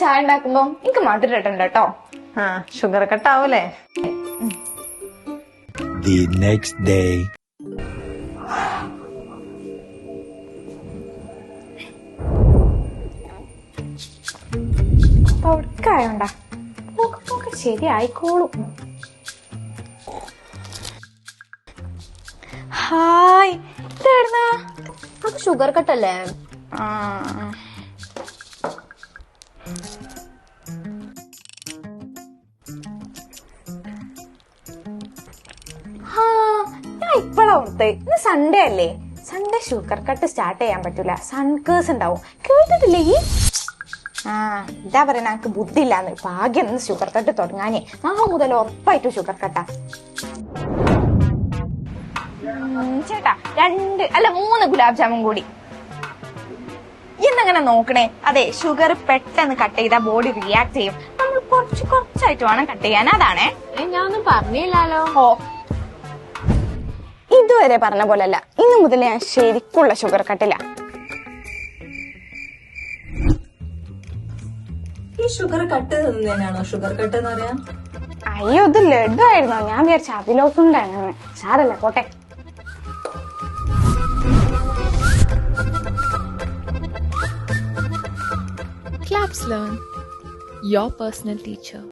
ചായ ഉണ്ടാക്കുമ്പോ എനിക്ക് മധുരട്ടുണ്ട് കേട്ടോ ആ ഷുഗർ കട്ടാവൂലേ? The next day. തൊടുക്കായോണ്ടാ പോക്ക് പോക്ക് ശരിയായിക്കോളും. ഹായ് ഇതായിരുന്നാ അത് ഷുഗർ കട്ടല്ലേ ആ. ഇപ്പഴാ ഓർത്ത് ഇന്ന് സൺഡേ അല്ലേ? സൺഡേ ഷുഗർ കട്ട് സ്റ്റാർട്ട് ചെയ്യാൻ പറ്റൂല. സൺകേഴ്സ് ഉണ്ടാവും. കേട്ടിട്ടില്ലേ ഈ? ആ ഇതാ പറയുന്ന എനിക്ക് ബുദ്ധി ഇല്ലാന്ന് ഭാഗ്യം ഒന്ന് ഷുഗർ കട്ട് തുടങ്ങാനേ നാളെ മുതൽ ഉറപ്പായിട്ടും ഷുഗർ കട്ടാ ചേട്ടാ രണ്ട് അല്ല മൂന്ന് ഗുലാബ് ജാമുൻ കൂടി. ഇന്നങ്ങനെ നോക്കണേ? അതെ ഷുഗർ പെട്ടെന്ന് കട്ട് ചെയ്താൽ ബോഡി റിയാക്ട് ചെയ്യും. നമ്മൾ കുറച്ച് കുറച്ചായിട്ട് വേണം കട്ട് ചെയ്യാൻ. അതാണേ. ഞാനൊന്നും പറഞ്ഞില്ലല്ലോ ഓ ഇതുവരെ പറഞ്ഞ പോലല്ല. ഇന്നു മുതൽ ഞാൻ ശരിക്കുള്ള ഷുഗർ കട്ടില്ല ഈ ഷുഗർ കട്ട് തന്നെയാണോ ഷുഗർ കട്ട് എന്ന് പറയാ അയ്യോ ഇത് ലഡു ആയിരുന്നു ഞാൻ വിചാരിച്ച അഭിലോക്കുണ്ടായിരുന്നു സാറല്ല കോട്ടെ Claps Learn, your personal teacher.